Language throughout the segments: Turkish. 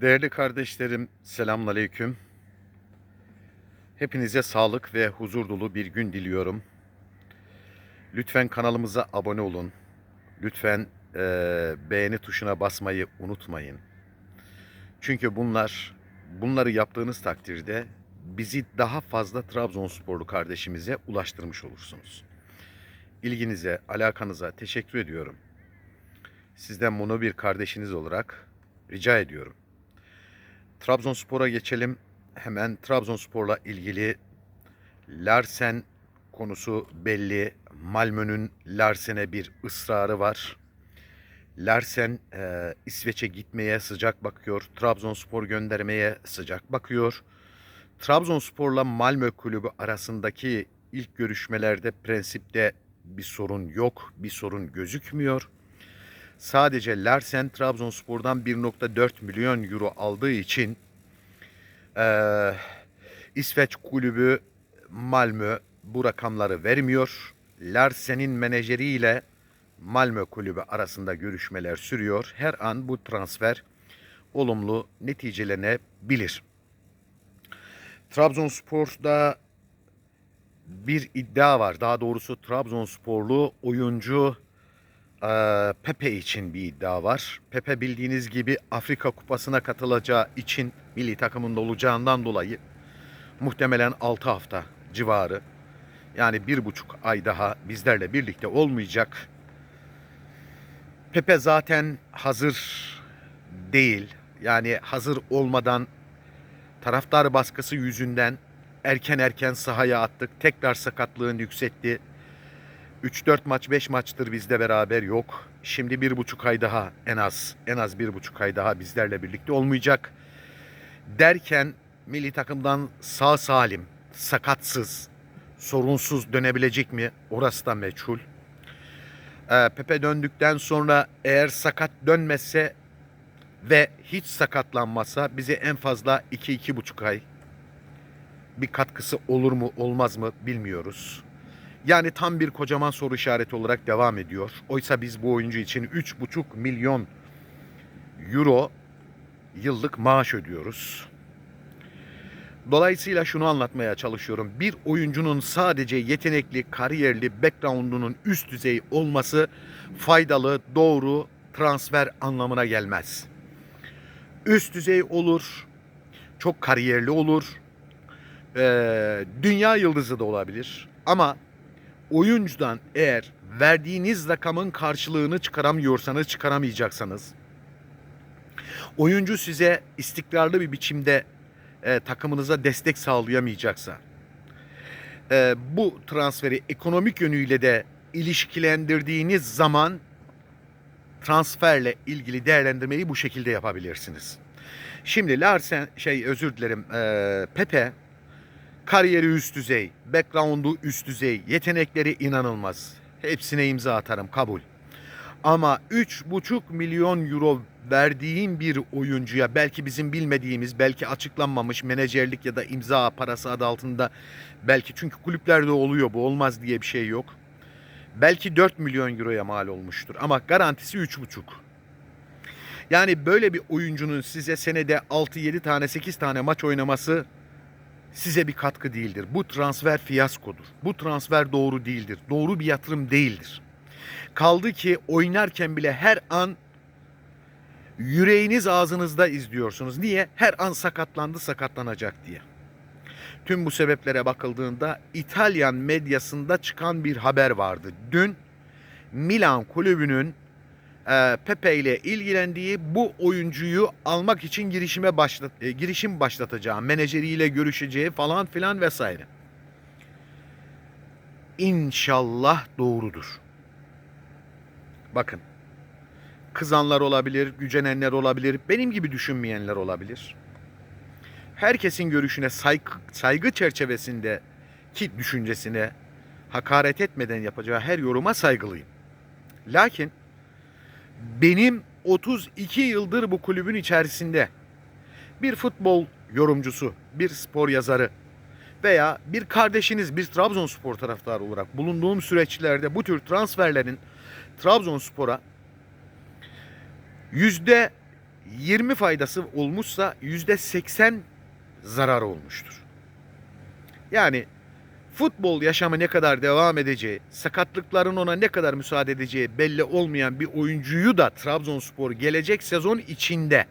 Değerli kardeşlerim, selamünaleyküm. Hepinize sağlık ve huzur dolu bir gün diliyorum. Lütfen kanalımıza abone olun. Lütfen eee, beğeni tuşuna basmayı unutmayın. Çünkü bunlar, bunları yaptığınız takdirde bizi daha fazla Trabzonsporlu kardeşimize ulaştırmış olursunuz. İlginize, alakanıza teşekkür ediyorum. Sizden bunu bir kardeşiniz olarak rica ediyorum. Trabzonspor'a geçelim. Hemen Trabzonspor'la ilgili Larsen konusu belli. Malmö'nün Larsen'e bir ısrarı var. Larsen e, İsveç'e gitmeye sıcak bakıyor. Trabzonspor göndermeye sıcak bakıyor. Trabzonspor'la Malmö kulübü arasındaki ilk görüşmelerde prensipte bir sorun yok, bir sorun gözükmüyor. Sadece Larsen Trabzonspor'dan 1.4 milyon euro aldığı için eee, İsveç kulübü Malmö bu rakamları vermiyor. Larsen'in menajeriyle Malmö kulübü arasında görüşmeler sürüyor. Her an bu transfer olumlu neticelenebilir. Trabzonspor'da bir iddia var. Daha doğrusu Trabzonsporlu oyuncu Pepe için bir iddia var. Pepe bildiğiniz gibi Afrika Kupası'na katılacağı için milli takımında olacağından dolayı muhtemelen 6 hafta civarı yani bir buçuk ay daha bizlerle birlikte olmayacak. Pepe zaten hazır değil. Yani hazır olmadan taraftar baskısı yüzünden erken erken sahaya attık. Tekrar sakatlığın yükseltti. 3-4 maç 5 maçtır bizde beraber yok. Şimdi bir buçuk ay daha en az en az bir buçuk ay daha bizlerle birlikte olmayacak. Derken milli takımdan sağ salim, sakatsız, sorunsuz dönebilecek mi? Orası da meçhul. Ee, Pepe döndükten sonra eğer sakat dönmezse ve hiç sakatlanmazsa bize en fazla 2-2,5 ay bir katkısı olur mu olmaz mı bilmiyoruz. Yani tam bir kocaman soru işareti olarak devam ediyor. Oysa biz bu oyuncu için 3,5 milyon euro yıllık maaş ödüyoruz. Dolayısıyla şunu anlatmaya çalışıyorum. Bir oyuncunun sadece yetenekli, kariyerli, background'unun üst düzey olması faydalı, doğru transfer anlamına gelmez. Üst düzey olur, çok kariyerli olur, ee, dünya yıldızı da olabilir. Ama oyuncudan eğer verdiğiniz rakamın karşılığını çıkaramıyorsanız, çıkaramayacaksanız, oyuncu size istikrarlı bir biçimde e, takımınıza destek sağlayamayacaksa, e, bu transferi ekonomik yönüyle de ilişkilendirdiğiniz zaman transferle ilgili değerlendirmeyi bu şekilde yapabilirsiniz. Şimdi Larsen şey özür dilerim e, Pepe kariyeri üst düzey, background'u üst düzey, yetenekleri inanılmaz. Hepsine imza atarım kabul. Ama 3,5 milyon euro verdiğim bir oyuncuya belki bizim bilmediğimiz, belki açıklanmamış menajerlik ya da imza parası adı altında belki çünkü kulüplerde oluyor bu olmaz diye bir şey yok. Belki 4 milyon euroya mal olmuştur ama garantisi 3,5. Yani böyle bir oyuncunun size senede 6-7 tane 8 tane maç oynaması size bir katkı değildir. Bu transfer fiyaskodur. Bu transfer doğru değildir. Doğru bir yatırım değildir. Kaldı ki oynarken bile her an yüreğiniz ağzınızda izliyorsunuz. Niye? Her an sakatlandı, sakatlanacak diye. Tüm bu sebeplere bakıldığında İtalyan medyasında çıkan bir haber vardı. Dün Milan kulübünün e, Pepe ile ilgilendiği bu oyuncuyu almak için girişime başlat e, girişim başlatacağı, menajeriyle görüşeceği falan filan vesaire. İnşallah doğrudur. Bakın. Kızanlar olabilir, gücenenler olabilir, benim gibi düşünmeyenler olabilir. Herkesin görüşüne saygı, saygı çerçevesinde ki düşüncesine hakaret etmeden yapacağı her yoruma saygılıyım. Lakin benim 32 yıldır bu kulübün içerisinde bir futbol yorumcusu, bir spor yazarı veya bir kardeşiniz, bir Trabzonspor taraftarı olarak bulunduğum süreçlerde bu tür transferlerin Trabzonspor'a yüzde 20 faydası olmuşsa %80 zarar olmuştur. Yani futbol yaşamı ne kadar devam edeceği, sakatlıkların ona ne kadar müsaade edeceği belli olmayan bir oyuncuyu da Trabzonspor gelecek sezon içinde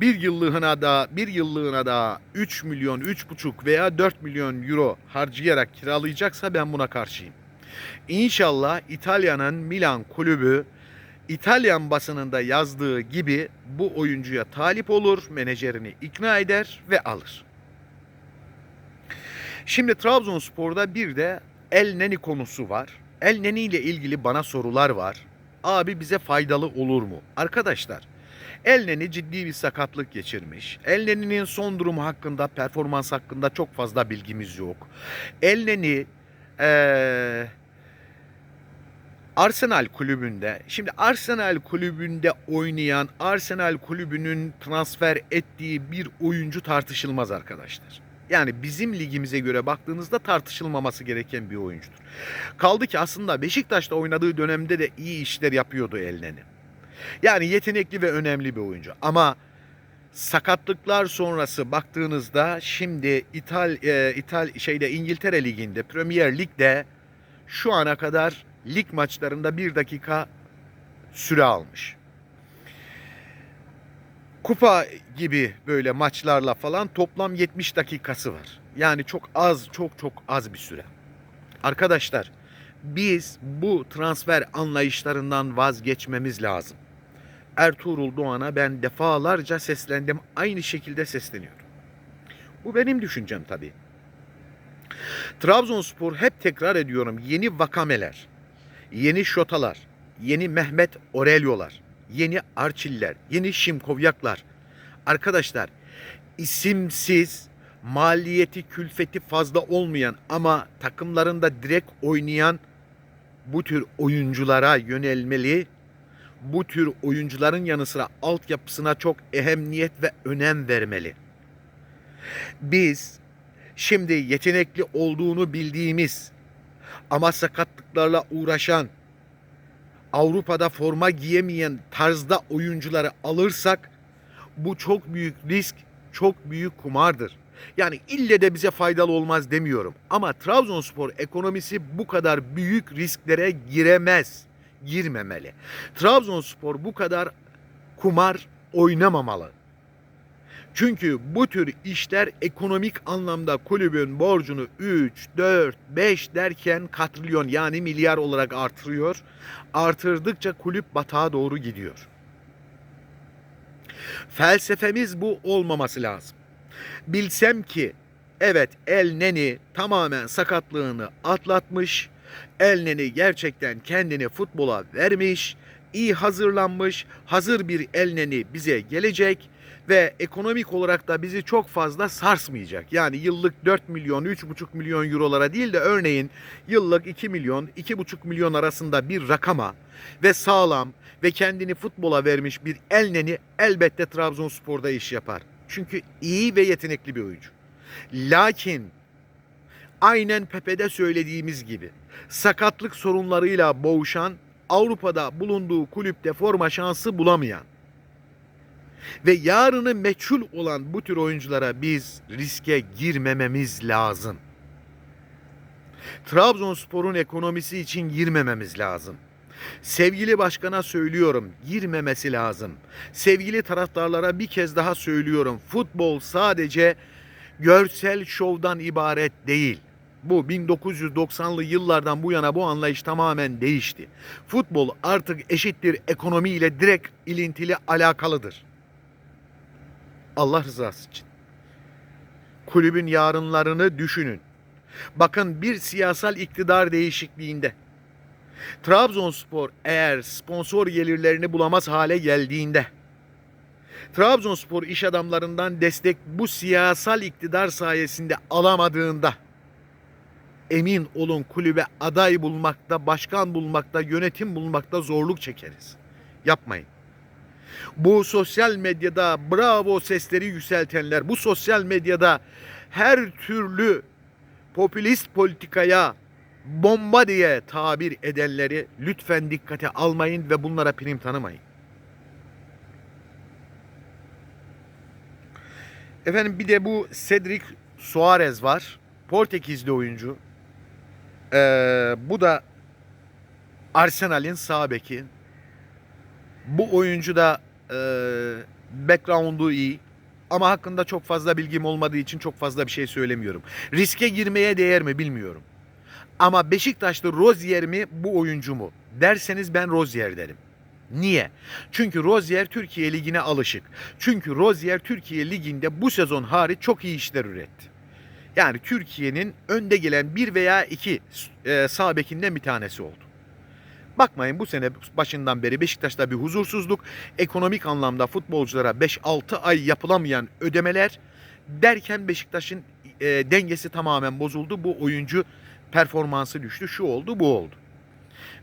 bir yıllığına da bir yıllığına da 3 milyon, 3,5 veya 4 milyon euro harcayarak kiralayacaksa ben buna karşıyım. İnşallah İtalya'nın Milan kulübü İtalyan basınında yazdığı gibi bu oyuncuya talip olur, menajerini ikna eder ve alır. Şimdi Trabzonspor'da bir de El Neni konusu var. El Neni ile ilgili bana sorular var. Abi bize faydalı olur mu? Arkadaşlar El Neni ciddi bir sakatlık geçirmiş. El Neni'nin son durumu hakkında, performans hakkında çok fazla bilgimiz yok. El Neni eee Arsenal kulübünde, şimdi Arsenal kulübünde oynayan, Arsenal kulübünün transfer ettiği bir oyuncu tartışılmaz arkadaşlar. Yani bizim ligimize göre baktığınızda tartışılmaması gereken bir oyuncudur. Kaldı ki aslında Beşiktaş'ta oynadığı dönemde de iyi işler yapıyordu Elneni. Yani yetenekli ve önemli bir oyuncu. Ama sakatlıklar sonrası baktığınızda şimdi İtal, e, İtal şeyde İngiltere Ligi'nde, Premier Lig'de şu ana kadar lig maçlarında bir dakika süre almış. Kupa gibi böyle maçlarla falan toplam 70 dakikası var. Yani çok az, çok çok az bir süre. Arkadaşlar biz bu transfer anlayışlarından vazgeçmemiz lazım. Ertuğrul Doğan'a ben defalarca seslendim. Aynı şekilde sesleniyorum. Bu benim düşüncem tabii. Trabzonspor hep tekrar ediyorum yeni vakameler, yeni şotalar, yeni Mehmet Orelyolar, yeni Arçiller, yeni Şimkovyaklar. Arkadaşlar isimsiz, maliyeti, külfeti fazla olmayan ama takımlarında direkt oynayan bu tür oyunculara yönelmeli. Bu tür oyuncuların yanı sıra altyapısına çok ehemmiyet ve önem vermeli. Biz şimdi yetenekli olduğunu bildiğimiz ama sakatlıklarla uğraşan Avrupa'da forma giyemeyen tarzda oyuncuları alırsak bu çok büyük risk, çok büyük kumardır. Yani ille de bize faydalı olmaz demiyorum. Ama Trabzonspor ekonomisi bu kadar büyük risklere giremez, girmemeli. Trabzonspor bu kadar kumar oynamamalı. Çünkü bu tür işler ekonomik anlamda kulübün borcunu 3, 4, 5 derken katrilyon yani milyar olarak artırıyor. Artırdıkça kulüp batağa doğru gidiyor. Felsefemiz bu olmaması lazım. Bilsem ki evet El Neni tamamen sakatlığını atlatmış. El Neni gerçekten kendini futbola vermiş, iyi hazırlanmış, hazır bir El Neni bize gelecek ve ekonomik olarak da bizi çok fazla sarsmayacak. Yani yıllık 4 milyon, 3,5 milyon eurolara değil de örneğin yıllık 2 milyon, 2,5 milyon arasında bir rakama ve sağlam ve kendini futbola vermiş bir elneni elbette Trabzonspor'da iş yapar. Çünkü iyi ve yetenekli bir oyuncu. Lakin aynen Pepe'de söylediğimiz gibi sakatlık sorunlarıyla boğuşan Avrupa'da bulunduğu kulüpte forma şansı bulamayan ve yarını meçhul olan bu tür oyunculara biz riske girmememiz lazım. Trabzonspor'un ekonomisi için girmememiz lazım. Sevgili başkana söylüyorum, girmemesi lazım. Sevgili taraftarlara bir kez daha söylüyorum. Futbol sadece görsel şovdan ibaret değil. Bu 1990'lı yıllardan bu yana bu anlayış tamamen değişti. Futbol artık eşittir ekonomiyle direkt ilintili alakalıdır. Allah rızası için. Kulübün yarınlarını düşünün. Bakın bir siyasal iktidar değişikliğinde Trabzonspor eğer sponsor gelirlerini bulamaz hale geldiğinde Trabzonspor iş adamlarından destek bu siyasal iktidar sayesinde alamadığında emin olun kulübe aday bulmakta, başkan bulmakta, yönetim bulmakta zorluk çekeriz. Yapmayın. Bu sosyal medyada bravo sesleri yükseltenler, bu sosyal medyada her türlü popülist politikaya bomba diye tabir edenleri lütfen dikkate almayın ve bunlara prim tanımayın. Efendim bir de bu Cedric Suarez var. Portekizli oyuncu. Ee, bu da Arsenal'in sağ beki. Bu oyuncu da e, background'u iyi. Ama hakkında çok fazla bilgim olmadığı için çok fazla bir şey söylemiyorum. Riske girmeye değer mi bilmiyorum. Ama Beşiktaşlı Rozier mi bu oyuncu mu derseniz ben Rozier derim. Niye? Çünkü Rozier Türkiye Ligi'ne alışık. Çünkü Rozier Türkiye Ligi'nde bu sezon hariç çok iyi işler üretti. Yani Türkiye'nin önde gelen bir veya iki e, sağ bekinden bir tanesi oldu. Bakmayın bu sene başından beri Beşiktaş'ta bir huzursuzluk, ekonomik anlamda futbolculara 5-6 ay yapılamayan ödemeler derken Beşiktaş'ın e, dengesi tamamen bozuldu. Bu oyuncu performansı düştü. Şu oldu, bu oldu.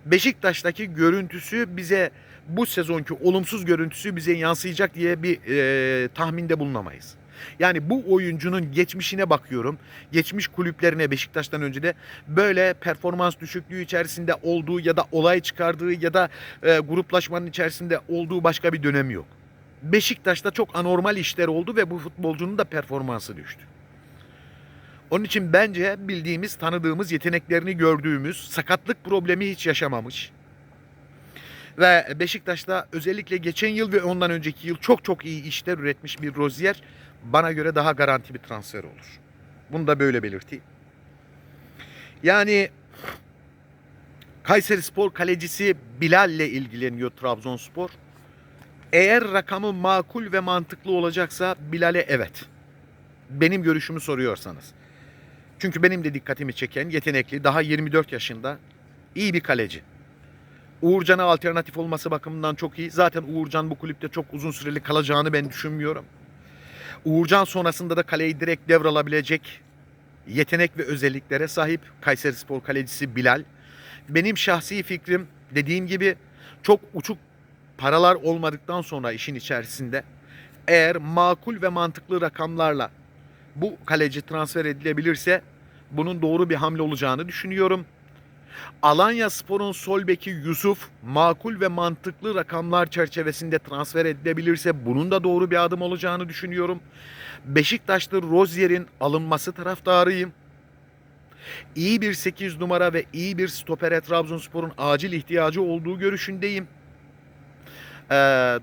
Beşiktaş'taki görüntüsü bize bu sezonki olumsuz görüntüsü bize yansıyacak diye bir e, tahminde bulunamayız. Yani bu oyuncunun geçmişine bakıyorum. Geçmiş kulüplerine Beşiktaş'tan önce de böyle performans düşüklüğü içerisinde olduğu ya da olay çıkardığı ya da e, gruplaşmanın içerisinde olduğu başka bir dönem yok. Beşiktaş'ta çok anormal işler oldu ve bu futbolcunun da performansı düştü. Onun için bence bildiğimiz, tanıdığımız, yeteneklerini gördüğümüz, sakatlık problemi hiç yaşamamış. Ve Beşiktaş'ta özellikle geçen yıl ve ondan önceki yıl çok çok iyi işler üretmiş bir Rozier bana göre daha garanti bir transfer olur. Bunu da böyle belirteyim. Yani Kayseri Spor kalecisi Bilal ile ilgileniyor Trabzonspor. Eğer rakamı makul ve mantıklı olacaksa Bilal'e evet. Benim görüşümü soruyorsanız. Çünkü benim de dikkatimi çeken yetenekli, daha 24 yaşında iyi bir kaleci. Uğurcan'a alternatif olması bakımından çok iyi. Zaten Uğurcan bu kulüpte çok uzun süreli kalacağını ben düşünmüyorum. Uğurcan sonrasında da kaleyi direkt devralabilecek yetenek ve özelliklere sahip Kayseri Spor kalecisi Bilal. Benim şahsi fikrim dediğim gibi çok uçuk paralar olmadıktan sonra işin içerisinde eğer makul ve mantıklı rakamlarla bu kaleci transfer edilebilirse bunun doğru bir hamle olacağını düşünüyorum. Alanya Spor'un sol beki Yusuf makul ve mantıklı rakamlar çerçevesinde transfer edilebilirse bunun da doğru bir adım olacağını düşünüyorum. Beşiktaşlı Rozier'in alınması taraftarıyım. İyi bir 8 numara ve iyi bir stopere Trabzonspor'un acil ihtiyacı olduğu görüşündeyim. Ee,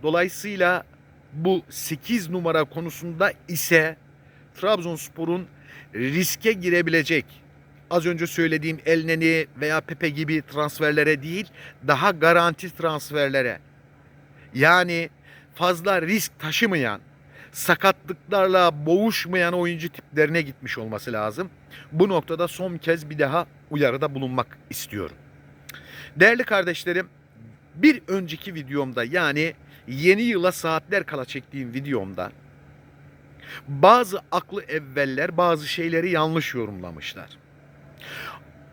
dolayısıyla bu 8 numara konusunda ise Trabzonspor'un riske girebilecek az önce söylediğim Elneni veya Pepe gibi transferlere değil daha garanti transferlere yani fazla risk taşımayan sakatlıklarla boğuşmayan oyuncu tiplerine gitmiş olması lazım. Bu noktada son kez bir daha uyarıda bulunmak istiyorum. Değerli kardeşlerim bir önceki videomda yani yeni yıla saatler kala çektiğim videomda bazı aklı evveller bazı şeyleri yanlış yorumlamışlar.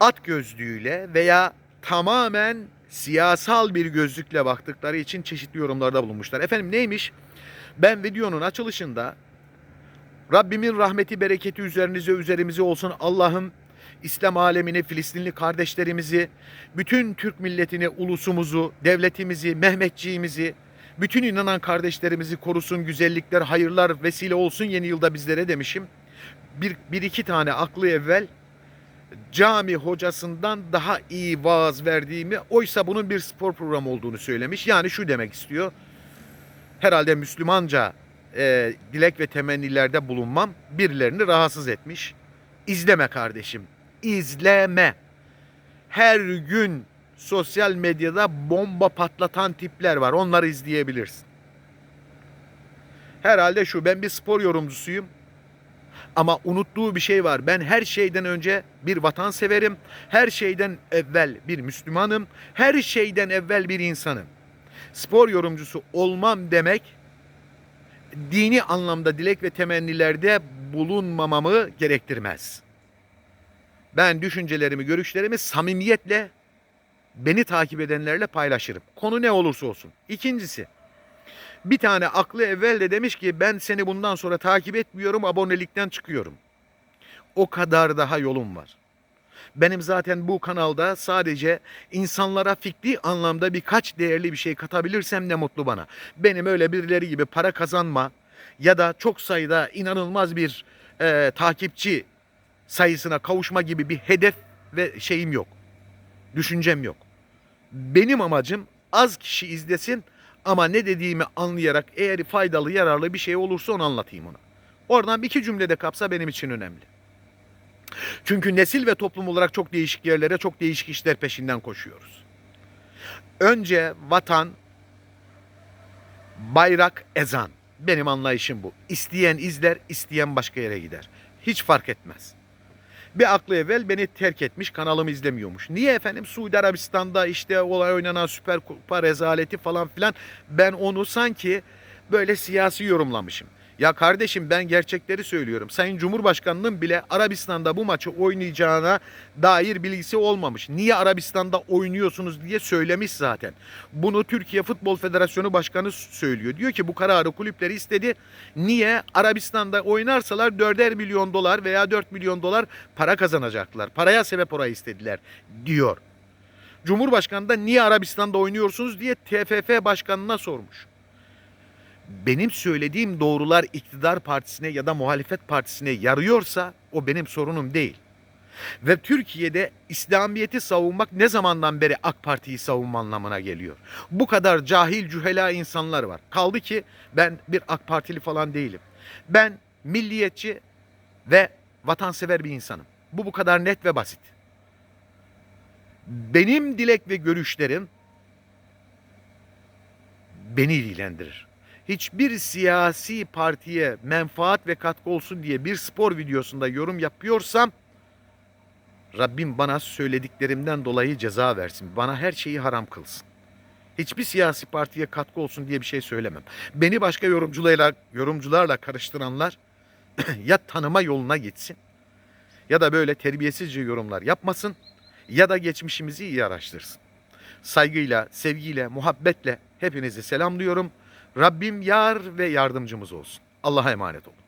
At gözlüğüyle veya tamamen siyasal bir gözlükle baktıkları için çeşitli yorumlarda bulunmuşlar. Efendim neymiş? Ben videonun açılışında Rabbimin rahmeti bereketi üzerinize üzerimize olsun. Allah'ım İslam alemini, Filistinli kardeşlerimizi, bütün Türk milletini, ulusumuzu, devletimizi, Mehmetçiğimizi, bütün inanan kardeşlerimizi korusun, güzellikler, hayırlar vesile olsun yeni yılda bizlere demişim. Bir, bir iki tane aklı evvel cami hocasından daha iyi vaaz verdiğimi, oysa bunun bir spor programı olduğunu söylemiş. Yani şu demek istiyor. Herhalde Müslümanca e, dilek ve temennilerde bulunmam birilerini rahatsız etmiş. İzleme kardeşim, izleme. Her gün sosyal medyada bomba patlatan tipler var. Onları izleyebilirsin. Herhalde şu ben bir spor yorumcusuyum. Ama unuttuğu bir şey var. Ben her şeyden önce bir vatanseverim. Her şeyden evvel bir Müslümanım. Her şeyden evvel bir insanım. Spor yorumcusu olmam demek dini anlamda dilek ve temennilerde bulunmamamı gerektirmez. Ben düşüncelerimi, görüşlerimi samimiyetle beni takip edenlerle paylaşırım. Konu ne olursa olsun. İkincisi, bir tane aklı evvel de demiş ki ben seni bundan sonra takip etmiyorum, abonelikten çıkıyorum. O kadar daha yolum var. Benim zaten bu kanalda sadece insanlara fikri anlamda birkaç değerli bir şey katabilirsem ne mutlu bana. Benim öyle birileri gibi para kazanma, ya da çok sayıda inanılmaz bir e, takipçi sayısına kavuşma gibi bir hedef ve şeyim yok. Düşüncem yok. Benim amacım az kişi izlesin ama ne dediğimi anlayarak eğer faydalı, yararlı bir şey olursa onu anlatayım ona. Oradan bir iki cümlede kapsa benim için önemli. Çünkü nesil ve toplum olarak çok değişik yerlere, çok değişik işler peşinden koşuyoruz. Önce vatan, bayrak, ezan. Benim anlayışım bu. İsteyen izler, isteyen başka yere gider. Hiç fark etmez. Bir aklı evvel beni terk etmiş, kanalımı izlemiyormuş. Niye efendim? Suudi Arabistan'da işte olay oynanan Süper Kupa rezaleti falan filan. Ben onu sanki böyle siyasi yorumlamışım. Ya kardeşim ben gerçekleri söylüyorum. Sayın Cumhurbaşkanı'nın bile Arabistan'da bu maçı oynayacağına dair bilgisi olmamış. Niye Arabistan'da oynuyorsunuz diye söylemiş zaten. Bunu Türkiye Futbol Federasyonu Başkanı söylüyor. Diyor ki bu kararı kulüpleri istedi. Niye? Arabistan'da oynarsalar 4'er milyon dolar veya 4 milyon dolar para kazanacaklar. Paraya sebep orayı istediler diyor. Cumhurbaşkanı da niye Arabistan'da oynuyorsunuz diye TFF başkanına sormuş benim söylediğim doğrular iktidar partisine ya da muhalefet partisine yarıyorsa o benim sorunum değil. Ve Türkiye'de İslamiyet'i savunmak ne zamandan beri AK Parti'yi savunma anlamına geliyor. Bu kadar cahil cühela insanlar var. Kaldı ki ben bir AK Partili falan değilim. Ben milliyetçi ve vatansever bir insanım. Bu bu kadar net ve basit. Benim dilek ve görüşlerim beni ilgilendirir hiçbir siyasi partiye menfaat ve katkı olsun diye bir spor videosunda yorum yapıyorsam Rabbim bana söylediklerimden dolayı ceza versin. Bana her şeyi haram kılsın. Hiçbir siyasi partiye katkı olsun diye bir şey söylemem. Beni başka yorumcularla yorumcularla karıştıranlar ya tanıma yoluna gitsin ya da böyle terbiyesizce yorumlar yapmasın ya da geçmişimizi iyi araştırsın. Saygıyla, sevgiyle, muhabbetle hepinizi selamlıyorum. Rabbim yar ve yardımcımız olsun. Allah'a emanet olun.